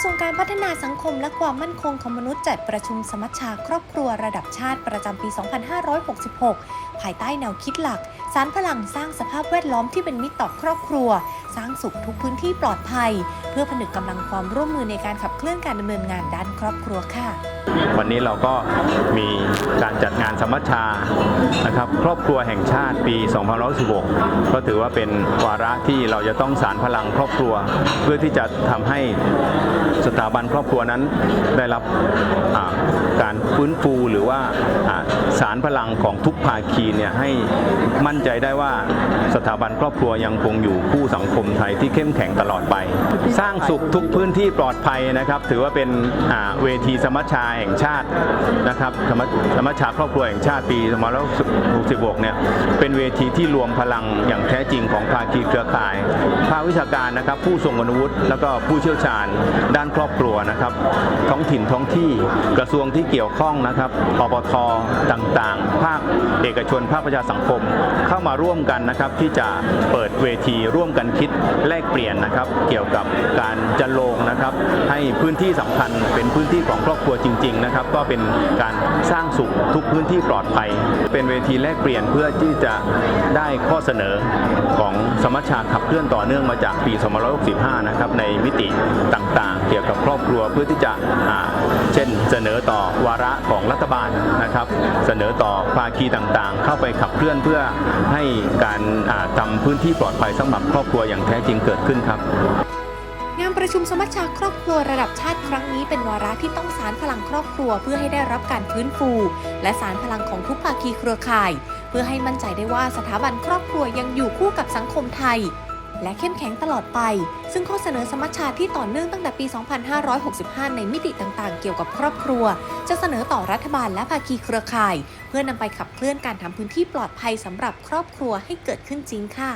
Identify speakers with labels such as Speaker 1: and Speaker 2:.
Speaker 1: ระทรวงการพัฒนาสังคมและความมั่นคงของมนุษย์จัดประชุมสมัชชาครอบครัวระดับชาติประจำปี 2566 ภายใต้แนวคิดหลัก สารพลังสร้างสภาพแวดล้อมที่เป็นมิตรต่อครอบครัว ร้างสุขทุกพื้นที่ปลอดภัย เพื่อผนึกกำลังความร่วมมือในการขับเคลื่อนการดำเนินงานด้านครอบครัวค่ะ
Speaker 2: วันนี้เราก็มีการจัดงานสมัชชานะครับครอบครัวแห่งชาติปี 2516 ก็ถือว่าเป็นวาระที่เราจะต้องสารพลังครอบครัว เพื่อที่จะทำให้สถาบันครอบครัวนั้นได้รับการฟื้นฟูหรือว่า สารพลังของทุกภาคีเนี่ยให้มั่นใจได้ว่าสถาบันครอบครัวยังคงอยู่คู่สังคมไทยที่เข้มแข็งตลอดไป สร้างสุขทุกพื้นที่ปลอดภัยนะครับ ถือว่าเป็นอ่าเวทีสมัชชาแห่งชาตินะครับสมัชสมัชชาครอบครัวแห่งชาติปี2566เนี่ยเป็นเวทีที่รวมพลังอย่างแท้จริงของภาคีเครือข่าย ภาควิชาการนะครับ ผู้ทรงคุณวุฒิแล้วก็ผู้เชี่ยวชาญด้านครอบครัวนะครับ ท้องถิ่นท้องที่กระทรวงที่เกี่ยวข้องนะครับปปทต่างต่างภาค เอกชนภาคประชาสังคมเข้ามาร่วมกันนะครับที่จะเปิดเวทีร่วมกันคิดแลกเปลี่ยนนะครับ เกี่ยวกับการจะลงนะครับ ให้พื้นที่สำคัญเป็นพื้นที่ของครอบครัวจริง ๆ นะครับ ก็เป็นการสร้างสุขทุกพื้นที่ปลอดภัย เป็นเวทีแลกเปลี่ยนเพื่อที่จะได้ข้อเสนอของสมัชชาขับเคลื่อนต่อเนื่องมาจากปี2565 นะครับในมิติต่างๆ เกี่ยวกับครอบครัวเพื่อที่จะเช่นเสนอต่อวาระของรัฐบาลนะครับ เสนอต่อภาคีต่างๆเข้าไปขับเคลื่อนเพื่อให้การทำพื้นที่ปลอดภัยสำหรับครอบครัวอย่างแท้จริงเกิดขึ้นครับ
Speaker 1: งานประชุมสมัชชาครอบครัวระดับชาติครั้งนี้เป็นวาระที่ต้องสารพลังครอบครัวเพื่อให้ได้รับการฟื้นฟู และสารพลังของทุกภาคีเครือข่าย เพื่อให้มั่นใจได้ว่าสถาบันครอบครัวยังอยู่คู่กับสังคมไทย และเข้มแข็งตลอดไป ซึ่งข้อเสนอสมัชชาที่ต่อเนื่องตั้งแต่ปี 2565 ในมิติต่างๆ เกี่ยวกับครอบครัว จะเสนอต่อรัฐบาลและภาคีเครือข่าย เพื่อนำไปขับเคลื่อนการทำพื้นที่ปลอดภัยสำหรับครอบครัวให้เกิดขึ้นจริงค่ะ